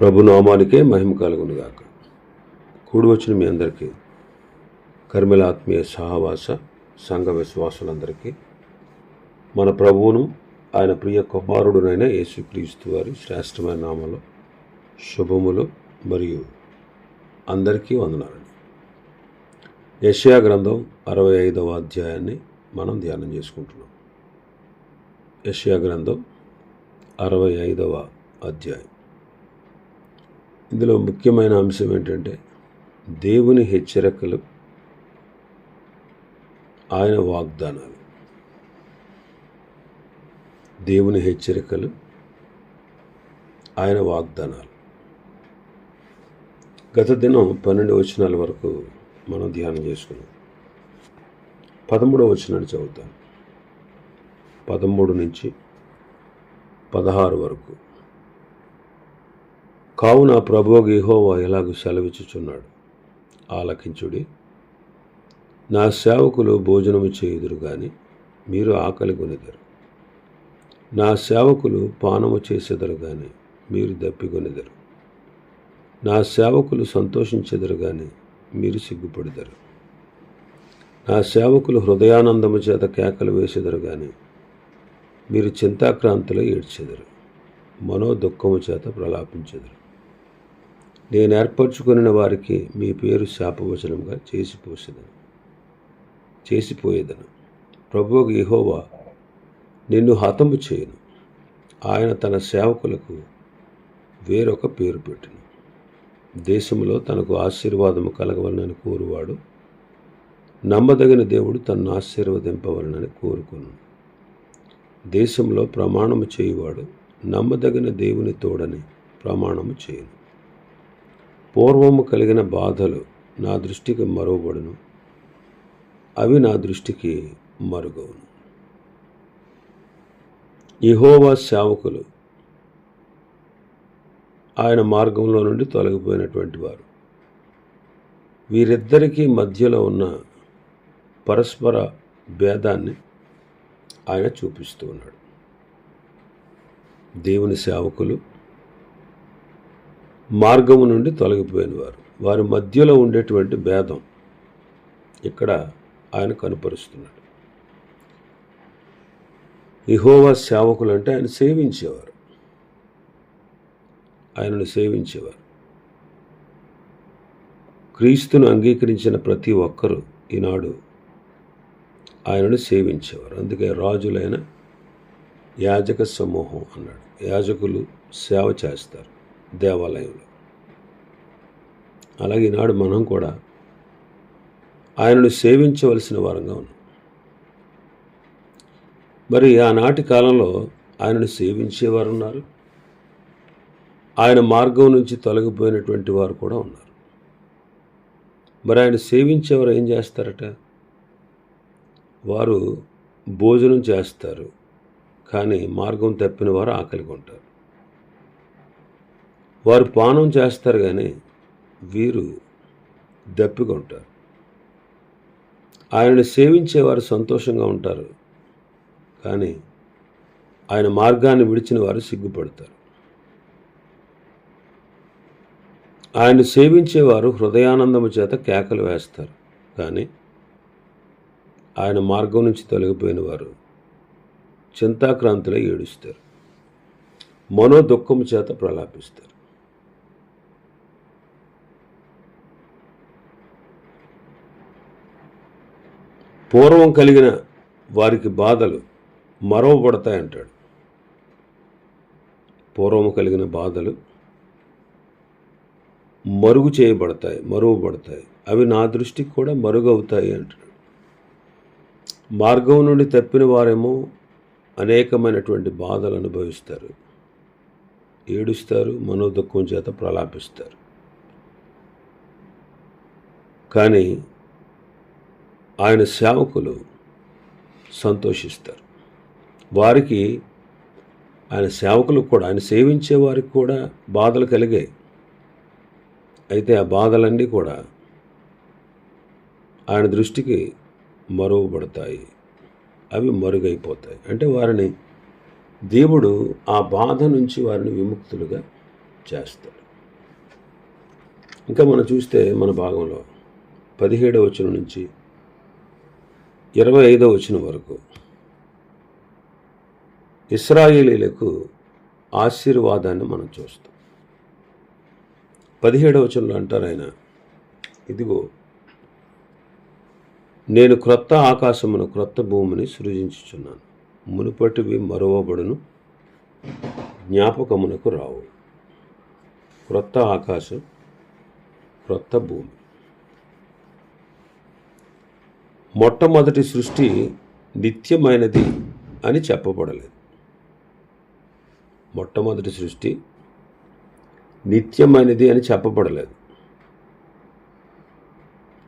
ప్రభు నామానికే మహిమ కలుగునుగాక. కూడి వచ్చిన మీ అందరికీ కర్మలాత్మీయ సహవాస సంఘ విశ్వాసులందరికీ మన ప్రభువును ఆయన ప్రియ కుమారుడునైన యేసుక్రీస్తు వారి శ్రేష్టమైన నామలో శుభములు మరియు అందరికీ వందనాలండి. యశ్యా గ్రంథం అరవై ఐదవ అధ్యాయాన్ని మనం ధ్యానం చేసుకుంటున్నాం. యష్యా గ్రంథం అరవై ఐదవ అధ్యాయం. ఇందులో ముఖ్యమైన అంశం ఏంటంటే దేవుని హెచ్చరికలు ఆయన వాగ్దానాలు. దేవుని హెచ్చరికలు ఆయన వాగ్దానాలు. గత దినం పన్నెండు వచనాల వరకు మనం ధ్యానం చేసుకున్నాం. పదమూడవ వచనాన్ని చదువుతాం. పదమూడు నుంచి పదహారు వరకు. కావున ప్రభువు యెహోవా ఎలాగూ సెలవిచ్చుచున్నాడు? ఆలకించుడి. నా సేవకులు భోజనము చేయుదురు గాని మీరు ఆకలి కొనిదరు నా సేవకులు పానము చేసేదరు గాని మీరు దప్పికొనిదరు నా సేవకులు సంతోషించెదరు గాని మీరు సిగ్గుపడదరు. నా సేవకులు హృదయానందము చేత కేకలు వేసేదరు గాని మీరు చింతాక్రాంతిలో ఏడ్చెదరు. మనో దుఃఖము చేత ప్రలాపించెదరు. నేను ఏర్పరచుకున్న వారికి మీ పేరు శాపవచనంగా చేసిపోసేదను చేసిపోయేదను ప్రభువుకు యెహోవా నిన్ను హతము చేయను. ఆయన తన సేవకులకు వేరొక పేరు పెట్టిన. దేశంలో తనకు ఆశీర్వాదము కలగవలనని కోరువాడు నమ్మదగిన దేవుడు తన్ను ఆశీర్వదింపవలనని కోరుకును. దేశంలో ప్రమాణము చేయువాడు నమ్మదగిన దేవుని తోడని ప్రమాణము చేయను. పూర్వము కలిగిన బాధలు నా దృష్టికి మరువబడును. అవి నా దృష్టికి మరుగవును. యెహోవా సేవకులు ఆయన మార్గంలో నుండి తొలగిపోయినటువంటి వారు. వీరిద్దరికీ మధ్యలో ఉన్న పరస్పర భేదాన్ని ఆయన చూపిస్తూ ఉన్నాడు. దేవుని సేవకులు మార్గము నుండి తొలగిపోయిన వారు వారి మధ్యలో ఉండేటువంటి భేదం ఇక్కడ ఆయన కనుపరుస్తున్నాడు. ఇహోవా సేవకులు అంటే ఆయన సేవించేవారు. ఆయనను సేవించేవారు. క్రీస్తును అంగీకరించిన ప్రతి ఒక్కరూ ఈనాడు ఆయనను సేవించేవారు. అందుకే రాజులైన యాజక సమూహం అన్నాడు. యాజకులు సేవ చేస్తారు. దేవాలయంలో. అలాగే ఈనాడు మనం కూడా ఆయనను సేవించవలసిన వారంగా ఉన్నాం. మరి ఆనాటి కాలంలో ఆయనను సేవించేవారు ఉన్నారు. ఆయన మార్గం నుంచి తొలగిపోయినటువంటి వారు కూడా ఉన్నారు. మరి ఆయన సేవించేవారు ఏం చేస్తారట? వారు భోజనం చేస్తారు. కానీ మార్గం తప్పిన వారు ఆకలిగా ఉంటారు. వారు పానం చేస్తారు కానీ వీరు దప్పిగా ఉంటారు. ఆయనను సేవించేవారు సంతోషంగా ఉంటారు. కానీ ఆయన మార్గాన్ని విడిచిన వారు సిగ్గుపడతారు. ఆయన సేవించేవారు హృదయానందము చేత కేకలు వేస్తారు. కానీ ఆయన మార్గం నుంచి తొలగిపోయిన వారు చింతాక్రాంతిలో ఏడుస్తారు. మనో దుఃఖము చేత ప్రలాపిస్తారు. పూర్వం కలిగిన వారికి బాధలు మరవబడతాయంటాడు పూర్వము కలిగిన బాధలు మరుగు చేయబడతాయి మరువబడతాయి అవి నా దృష్టికి కూడా మరుగవుతాయి అంటాడు. మార్గం నుండి తప్పిన వారేమో అనేకమైనటువంటి బాధలు అనుభవిస్తారు. ఏడుస్తారు మనోదుఖం చేత ప్రలాపిస్తారు. కానీ ఆయన సేవకులు సంతోషిస్తారు. వారికి ఆయన సేవకులకు కూడా ఆయన సేవించే వారికి కూడా బాధలు కలిగాయి అయితే ఆ బాధలన్నీ కూడా ఆయన దృష్టికి మరువబడతాయి. అవి మరుగైపోతాయి. అంటే వారిని దేవుడు ఆ బాధ నుంచి వారిని విముక్తులుగా చేస్తాడు. ఇంకా మనం చూస్తే మన భాగంలో పదిహేడవ వచనం నుంచి ఇరవై ఐదవ వచ్చిన వరకు. ఇస్రాయేలీలకు ఆశీర్వాదాన్ని మనం చూస్తాం. పదిహేడవ వచనంలో అంటారు ఆయన ఇదిగో నేను క్రొత్త ఆకాశమును క్రొత్త భూమిని సృజించుచున్నాను. మునుపటివి మరువబడును జ్ఞాపకమునకు రావు. క్రొత్త ఆకాశం క్రొత్త భూమి. మొట్టమొదటి సృష్టి నిత్యమైనది అని చెప్పబడలేదు. మొట్టమొదటి సృష్టి నిత్యమైనది అని చెప్పబడలేదు.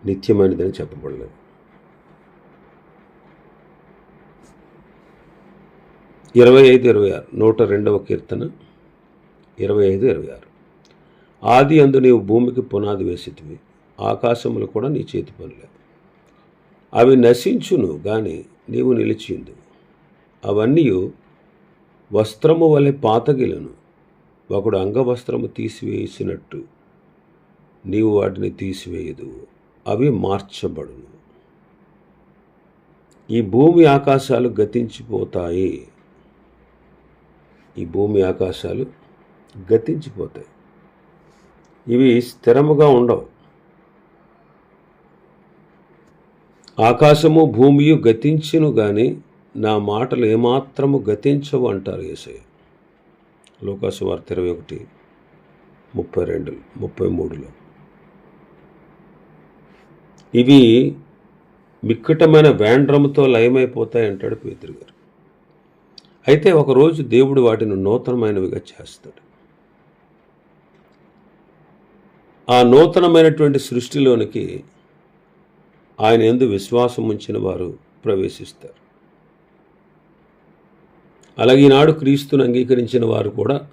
నిత్యమైనది అని చెప్పబడలేదు. ఇరవై ఐదు ఇరవై ఆరు నూట రెండవ కీర్తన ఇరవై ఐదు ఇరవై ఆరు. ఆది అందు నీవు భూమికి పునాది వేసితివి ఆకాశములు కూడా నీ చేతి పనులే. అవి నశించును గాని నీవు నిలిచిందు. అవన్నీ వస్త్రము వలె పాతగిలను. ఒకడు అంగవస్త్రము తీసివేసినట్టు నీవు వాటిని తీసివేయదు అవి మార్చబడును. ఈ భూమి ఆకాశాలు గతించిపోతాయి. ఈ భూమి ఆకాశాలు గతించిపోతాయి. ఇవి స్థిరముగా ఉండవు. ఆకాశము భూమియు గతించును గాని నా మాటలు ఏమాత్రము గతించవు అంటారు ఏసయ్య లోకాసు వార్త ఇరవై ఒకటి ముప్పై రెండు ముప్పై మూడులో. ఇవి మిక్కటమైన వేండ్రముతో లయమైపోతాయి అంటాడు పేతురు గారు. అయితే ఒకరోజు దేవుడు వాటిని నూతనమైనవిగా చేస్తాడు. ఆ నూతనమైనటువంటి సృష్టిలోనికి ఆయన ఎందు విశ్వాసం ఉంచిన వారు ప్రవేశిస్తారు. అలాగే ఈనాడు క్రీస్తును అంగీకరించిన వారు కూడా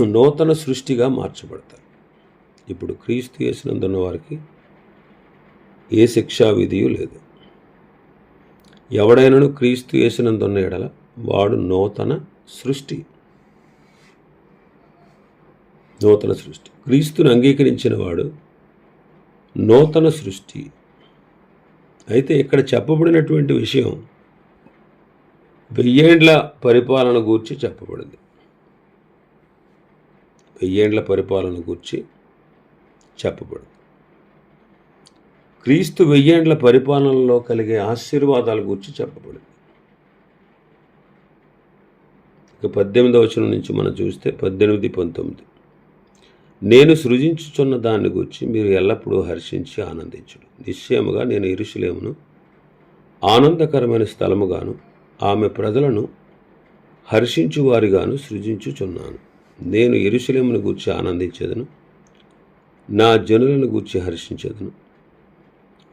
నూతన సృష్టిగా మార్చబడతారు. ఇప్పుడు క్రీస్తు వేసినందున్న వారికి ఏ శిక్షా విధియు లేదు. ఎవడైనను క్రీస్తు వేసినందున్న ఎడల వాడు నూతన సృష్టి. నూతన సృష్టి. క్రీస్తును అంగీకరించిన వాడు నూతన సృష్టి. అయితే ఇక్కడ చెప్పబడినటువంటి విషయం వెయ్యేండ్ల పరిపాలన గూర్చి చెప్పబడింది. వెయ్యేండ్ల పరిపాలన గూర్చి చెప్పబడింది. క్రీస్తు వెయ్యేండ్ల పరిపాలనలో కలిగే ఆశీర్వాదాల గురించి చెప్పబడింది. ఇక పద్దెనిమిదవ వచనం నుంచి మనం చూస్తే పద్దెనిమిది పంతొమ్మిది. నేను సృజించుచున్న దాన్ని గురించి మీరు ఎల్లప్పుడూ హర్షించి ఆనందించుడు నిశ్చయముగా నేను ఇరుషులేమును ఆనందకరమైన స్థలముగాను ఆమె ప్రజలను హర్షించువారిగాను సృజించుచున్నాను. నేను ఇరుషులేమును గూర్చి ఆనందించేదను నా జనులను గూర్చి హర్షించేదను.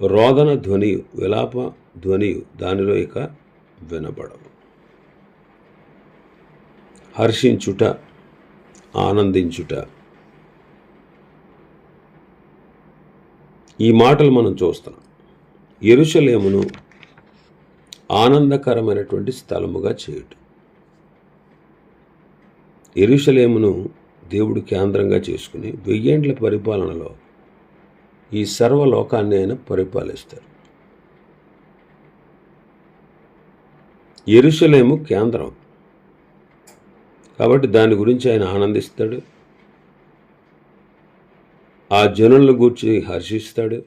రోదన ధ్వనియు విలాప ధ్వనియు దానిలో ఇక వినబడవు. హర్షించుట ఆనందించుట ఈ మాటలు మనం చూస్తున్నాం. ఎరుషలేమును ఆనందకరమైనటువంటి స్థలముగా చేయటం. ఎరుషలేమును దేవుడు కేంద్రంగా చేసుకుని వెయ్యేండ్ల పరిపాలనలో ఈ సర్వలోకాన్ని ఆయన పరిపాలిస్తారు. ఎరుషలేము కేంద్రం. కాబట్టి దాని గురించి ఆయన ఆనందిస్తాడు. ఆ జనులను గూర్చి హర్షిస్తాడు.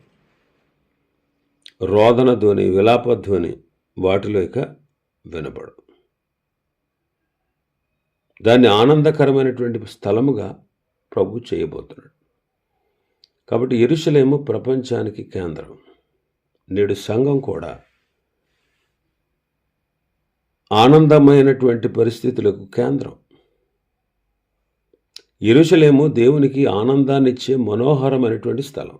రోదన ధ్వని విలాప ధ్వని వాటిలో ఇక వినపడు దాన్ని ఆనందకరమైనటువంటి స్థలముగా ప్రభు చేయబోతున్నాడు. కాబట్టి ఇరుషులేము ప్రపంచానికి కేంద్రం. నేడు సంఘం కూడా ఆనందమైనటువంటి పరిస్థితులకు కేంద్రం. ఎరుషలేము దేవునికి ఆనందాన్నిచ్చే మనోహరమైనటువంటి స్థలం.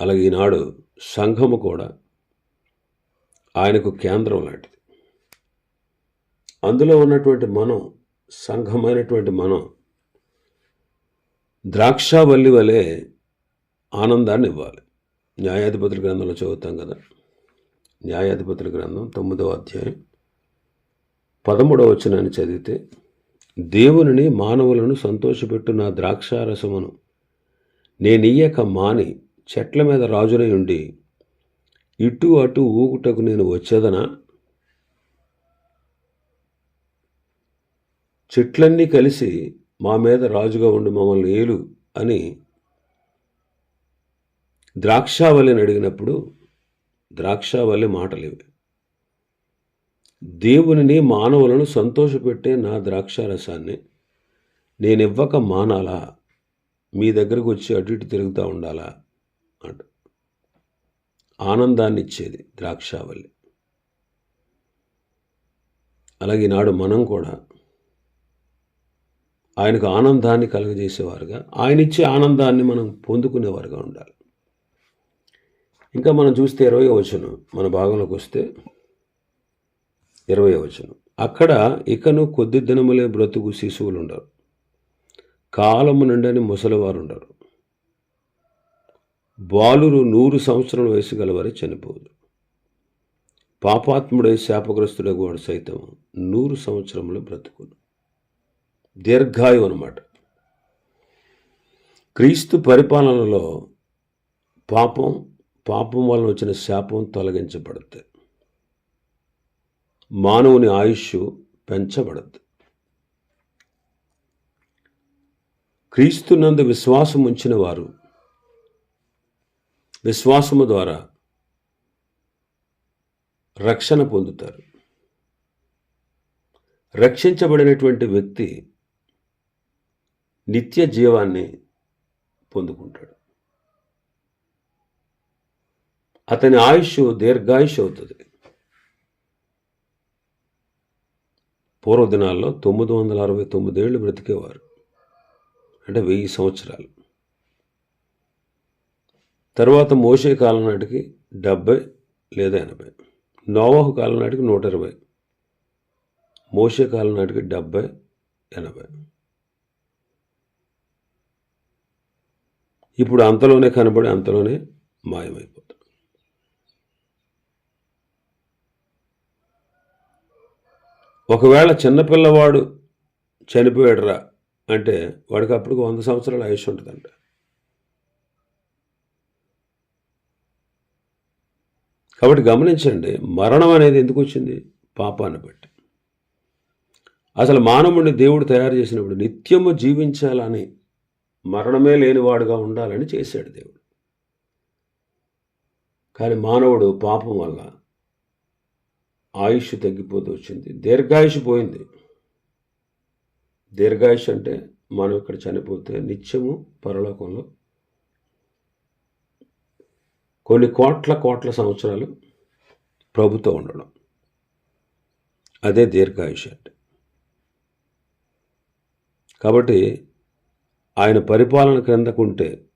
అలాగే ఈనాడు సంఘము కూడా ఆయనకు కేంద్రం లాంటిది. అందులో ఉన్నటువంటి మనం సంఘమైనటువంటి మనం ద్రాక్షావల్లి వలె ఆనందాన్ని ఇవ్వాలి. న్యాయాధిపతుల గ్రంథంలో చదువుతాం కదా. న్యాయాధిపతుల గ్రంథం తొమ్మిదవ అధ్యాయం పదమూడవ వచనాన్ని చదివితే దేవునిని మానవులను సంతోషపెట్టు నా ద్రాక్షారసమును నేనియ్యక మాని చెట్ల మీద రాజునై ఉండి ఇటు అటు ఊగుటకు నేను వచ్చేదనా? చెట్లన్నీ కలిసి మా మీద రాజుగా ఉండి మమ్మల్ని ఏలు అని ద్రాక్షావల్లిని అడిగినప్పుడు ద్రాక్షావల్లి మాటలేవి. దేవునిని మానవులను సంతోషపెట్టే నా ద్రాక్షారసాన్ని నేనివ్వక మానాలా? మీ దగ్గరకు వచ్చి అటు ఇటు తిరుగుతూ ఉండాలా? అంట. ఆనందాన్ని ఇచ్చేది ద్రాక్షావల్లి. అలాగే నాడు మనం కూడా ఆయనకు ఆనందాన్ని కలుగజేసేవారుగా ఆయన ఇచ్చే ఆనందాన్ని మనం పొందుకునేవారుగా ఉండాలి. ఇంకా మనం చూస్తే ఇరవై వచనం మన భాగంలోకి వస్తే ఇరవై వచనం. అక్కడ ఇకను కొద్ది దినములే బ్రతుకు శిశువులు ఉండరు కాలము నుండని ముసలివారు ఉండరు బాలురు నూరు సంవత్సరం వయసు గలవారే చనిపోదు. పాపాత్ముడై శాపగ్రస్తుడే వాడు సైతం నూరు సంవత్సరంలో బ్రతుకును. దీర్ఘాయు అనమాట క్రీస్తు పరిపాలనలో పాపం పాపం వలన వచ్చిన శాపం తొలగించబడుతుంది. మానవుని ఆయుష్ పెంచబడద్దు. క్రీస్తునందు విశ్వాసం ఉంచిన వారు విశ్వాసము ద్వారా రక్షణ పొందుతారు. రక్షించబడినటువంటి వ్యక్తి నిత్య జీవాన్ని పొందుకుంటాడు. అతని ఆయుష్ దీర్ఘాయుష్ అవుతుంది. పూర్వదినాల్లో తొమ్మిది వందల అరవై తొమ్మిదేళ్ళు బ్రతికేవారు. అంటే వెయ్యి సంవత్సరాలు. తర్వాత మోసే కాలం నాటికి డెబ్బై లేదా ఎనభై. నోవాహు కాలం నాటికి నూట ఇరవై. మోసే కాలం నాటికి డెబ్బై ఎనభై. ఇప్పుడు అంతలోనే కనబడి అంతలోనే మాయమైపోతుంది. ఒకవేళ చిన్నపిల్లవాడు చనిపోయాడురా అంటే వాడికి అప్పుడు వంద సంవత్సరాల ఆయుష్ ఉంటుందంట. కాబట్టి గమనించండి మరణం అనేది ఎందుకు వచ్చింది? పాపాన్ని బట్టి. అసలు మానవుడిని దేవుడు తయారు చేసినప్పుడు నిత్యము జీవించాలని మరణమే లేనివాడుగా ఉండాలని చేశాడు దేవుడు. కానీ మానవుడు పాపం వల్ల ఆయుష్ తగ్గిపోతూ వచ్చింది. దీర్ఘాయుష్ పోయింది. దీర్ఘాయుష్ అంటే మనం ఇక్కడ చనిపోతే నిత్యము పరలోకంలో కొన్ని కోట్ల కోట్ల సంవత్సరాలు ప్రభుతో ఉండడం. అదే దీర్ఘాయుష్ అంటే. కాబట్టి ఆయన పరిపాలన క్రిందకుంటే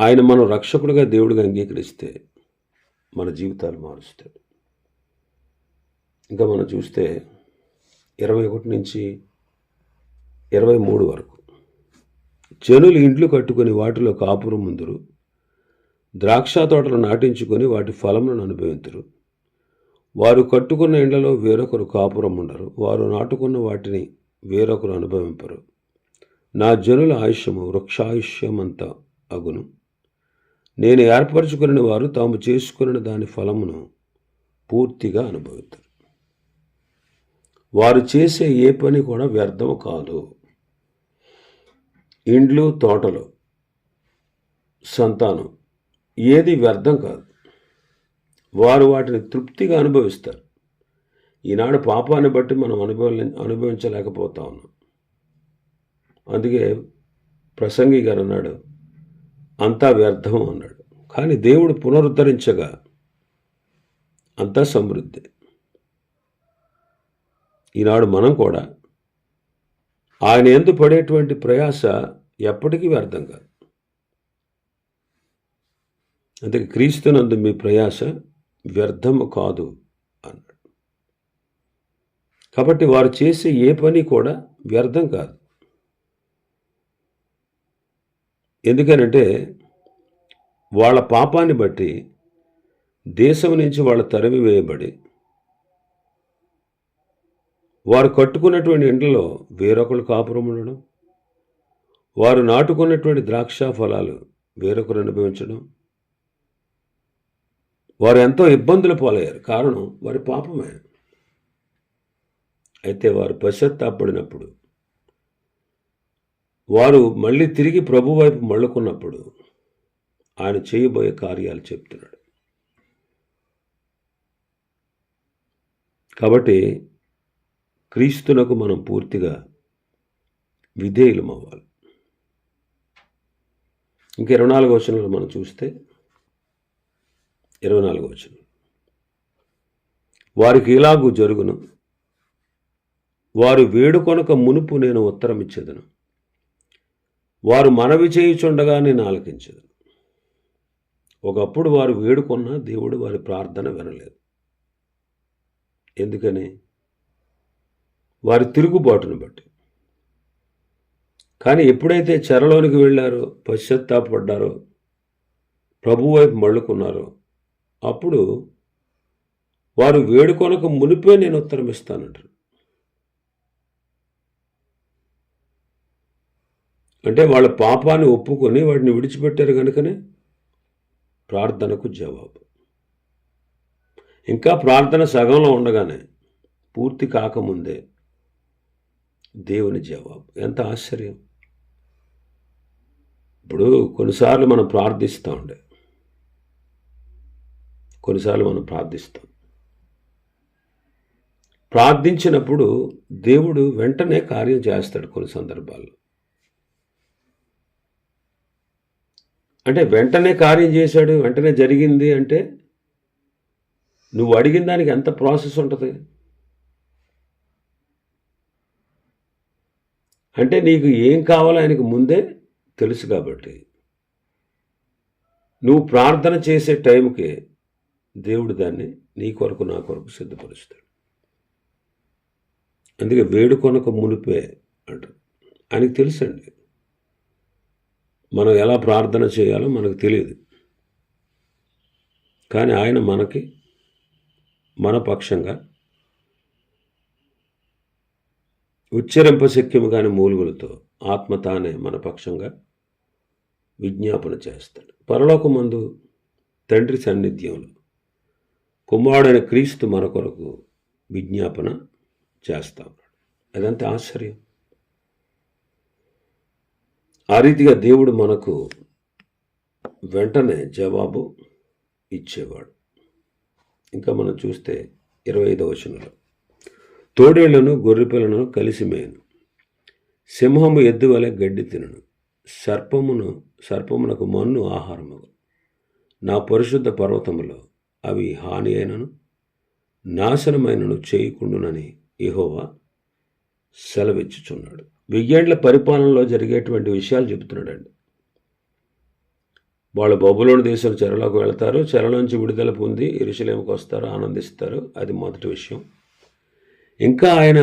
ఆయన మనం రక్షకుడిగా దేవుడిగా అంగీకరిస్తే మన జీవితాలు మారుస్తాడు ఇంకా మనం చూస్తే ఇరవై ఒకటి నుంచి ఇరవై మూడు వరకు. జనులు ఇండ్లు కట్టుకొని వాటిలో కాపురం ముందురు ద్రాక్ష తోటలు నాటించుకొని వాటి ఫలములను అనుభవింతురు. వారు కట్టుకున్న ఇండ్లలో వేరొకరు కాపురం ఉండరు. వారు నాటుకున్న వాటిని వేరొకరు అనుభవింపరు. నా జనుల ఆయుష్యము వృక్షాయుష్యమంత అగును. నేను ఏర్పరచుకుని వారు తాము చేసుకున్న దాని ఫలమును పూర్తిగా అనుభవిస్తారు వారు చేసే ఏ పని కూడా వ్యర్థం కాదు. ఇండ్లు తోటలు సంతానం ఏది వ్యర్థం కాదు. వారు వాటిని తృప్తిగా అనుభవిస్తారు. ఈనాడు పాపాన్ని బట్టి మనం అనుభవ అనుభవించలేకపోతా. ఉన్నాం అందుకే ప్రసంగి గారు అన్నాడు అంతా వ్యర్థం అన్నాడు. కానీ దేవుడు పునరుద్ధరించగా అంతా సమృద్ధి. ఈనాడు మనం కూడా ఆయన ఎందు పడేటువంటి ప్రయాస ఎప్పటికీ వ్యర్థం కాదు. అందుకే క్రీస్తునందు మీ ప్రయాస వ్యర్థము కాదు అన్నాడు. కాబట్టి వారు చేసే ఏ పని కూడా వ్యర్థం కాదు. ఎందుకనంటే వాళ్ళ పాపాన్ని బట్టి దేశం నుంచి వాళ్ళ తరిమి వేయబడి వారు కట్టుకున్నటువంటి ఇండ్లలో వేరొకరు కాపురం ఉండడం వారు నాటుకున్నటువంటి ద్రాక్ష ఫలాలు వేరొకరు అనుభవించడం. వారు ఎంతో ఇబ్బందులు పాలయ్యారు. కారణం వారి పాపమే. అయితే వారు పశ్చత్తాపడినప్పుడు వారు మళ్ళీ తిరిగి ప్రభు వైపు మళ్ళుకున్నప్పుడు ఆయన చేయబోయే కార్యాలు చెప్తున్నాడు. కాబట్టి క్రీస్తునకు మనం పూర్తిగా విధేయులమవ్వాలి. ఇంక ఇరవై నాలుగు వచనంలో మనం చూస్తే ఇరవై నాలుగు వచనం వారికి ఇలాగూ జరుగును వారు వేడుకొనక మునుపు నేను ఉత్తరం ఇచ్చేదను వారు మనవి చేయుచుండగా నేను ఆలకించదు ఒకప్పుడు వారు వేడుకొన్న దేవుడు వారి ప్రార్థన వినలేదు. ఎందుకని? వారి తిరుగుబాటును బట్టి. కానీ ఎప్పుడైతే చెరలోనికి వెళ్ళారో పశ్చాత్తాపడ్డారో ప్రభు వైపు మళ్ళుకున్నారో అప్పుడు వారు వేడుకొనక మునిపే నేను ఉత్తరం ఇస్తానంటారు. అంటే వాళ్ళ పాపాన్ని ఒప్పుకొని వాటిని విడిచిపెట్టారు కనుకనే ప్రార్థనకు జవాబు. ఇంకా ప్రార్థన సగంలో ఉండగానే పూర్తి కాకముందే దేవుని జవాబు. ఎంత ఆశ్చర్యం. ఇప్పుడు కొన్నిసార్లు మనం ప్రార్థిస్తూ ఉండే. కొన్నిసార్లు మనం ప్రార్థిస్తాం. ప్రార్థించినప్పుడు దేవుడు వెంటనే కార్యం చేస్తాడు కొన్ని సందర్భాల్లో. అంటే వెంటనే కార్యం చేశాడు వెంటనే జరిగింది అంటే నువ్వు అడిగిన దానికి ఎంత ప్రాసెస్ ఉంటుంది? అంటే నీకు ఏం కావాలో ఆయనకు ముందే తెలుసు కాబట్టి. నువ్వు ప్రార్థన చేసే టైంకి దేవుడు దాన్ని నీ కొరకు నా కొరకు సిద్ధపరుస్తాడు. అందుకే వేడుకొనక మునిపే అంటారు ఆయనకు తెలుసండి. మనం ఎలా ప్రార్థన చేయాలో మనకు తెలియదు. కానీ ఆయన మనకి మన పక్షంగా ఉచ్చరింప శక్యము కాని మూలుగులతో ఆత్మ తానే మన పక్షంగా విజ్ఞాపన చేస్తాడు. పరలోకమందు తండ్రి సన్నిధ్యంలో కుమారుడైన క్రీస్తు మన కొరకు విజ్ఞాపన చేస్తా ఉన్నాడు. అదంతా ఆశ్చర్యం. ఆ రీతిగా దేవుడు మనకు వెంటనే జవాబు ఇచ్చేవాడు. ఇంకా మనం చూస్తే ఇరవై ఐదవ వచనంలో తోడేళ్ళను గొర్రెపిల్లను కలిసి మేను సింహము ఎద్దు వలె గడ్డి తినను. సర్పమును సర్పమునకు మన్ను ఆహారము నా పరిశుద్ధ పర్వతములో అవి హాని అయినను నాశనమైనను చేయకుండునని ఇహోవా సెలవిచ్చుచున్నాడు. వెయ్యేండ్ల పరిపాలనలో జరిగేటువంటి విషయాలు చెబుతున్నాడండి. వాళ్ళు బొబ్బులోని దేశం చెరలోకి వెళ్తారు చెరలోంచి విడుదల పొంది ఇరుషలేముకి వస్తారు ఆనందిస్తారు. అది మొదటి విషయం. ఇంకా ఆయన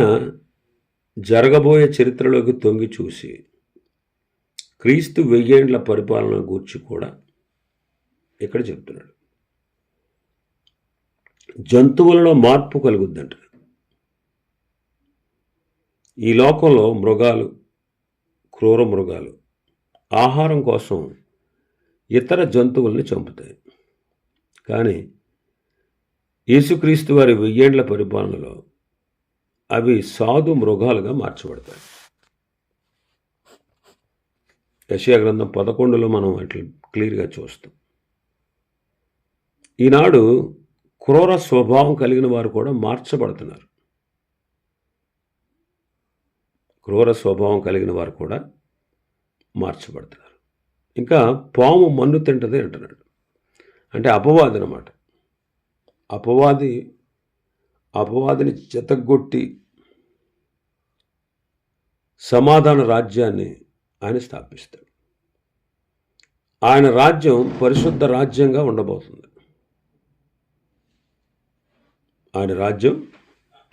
జరగబోయే చరిత్రలోకి తొంగి చూసి క్రీస్తు వెయ్యేండ్ల పరిపాలన గూర్చి కూడా ఇక్కడ చెప్తున్నాడు. జంతువులలో మార్పు కలుగుద్దంట. ఈ లోకంలో మృగాలు క్రూర మృగాలు ఆహారం కోసం ఇతర జంతువుల్ని చంపుతాయి. కానీ యేసుక్రీస్తు వారి వెయ్యేండ్ల పరిపాలనలో అవి సాధు మృగాలుగా మార్చబడతాయి. యశయా గ్రంథం పదకొండులో మనం వాటిని క్లియర్గా చూస్తాం. ఈనాడు క్రూర స్వభావం కలిగిన వారు కూడా మార్చబడుతున్నారు. క్రూర స్వభావం కలిగిన వారు కూడా మార్చబడుతున్నారు. ఇంకా పాము మన్ను తింటది అంటున్నాడు. అంటే అపవాది అనమాట అపవాది అపవాదిని చెతగొట్టి సమాధాన రాజ్యాన్ని ఆయన స్థాపిస్తాడు. ఆయన రాజ్యం పరిశుద్ధ రాజ్యంగా ఉండబోతుంది. ఆయన రాజ్యం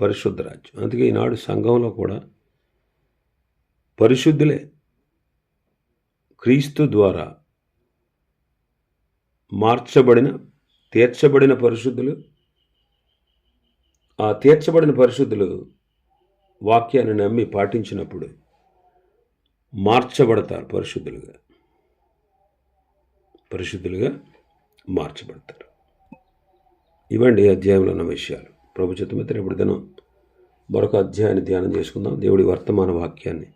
పరిశుద్ధ రాజ్యం. అందుకే ఈనాడు సంఘంలో కూడా పరిశుద్ధులే క్రీస్తు ద్వారా మార్చబడిన తీర్చబడిన పరిశుద్ధులు ఆ తీర్చబడిన పరిశుద్ధులు వాక్యాన్ని నమ్మి పాటించినప్పుడు మార్చబడతారు పరిశుద్ధులుగా. పరిశుద్ధులుగా మార్చబడతారు. ఇవండి అధ్యాయంలో ఉన్న విషయాలు. ప్రభు చిత్తమైతే రేపటి దినం మరొక అధ్యాయాన్ని ధ్యానం చేసుకుందాం. దేవుడి వర్తమాన వాక్యాన్ని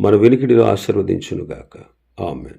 మన వెనికిడిలో ఆశీర్వదించునుగాక. ఆమె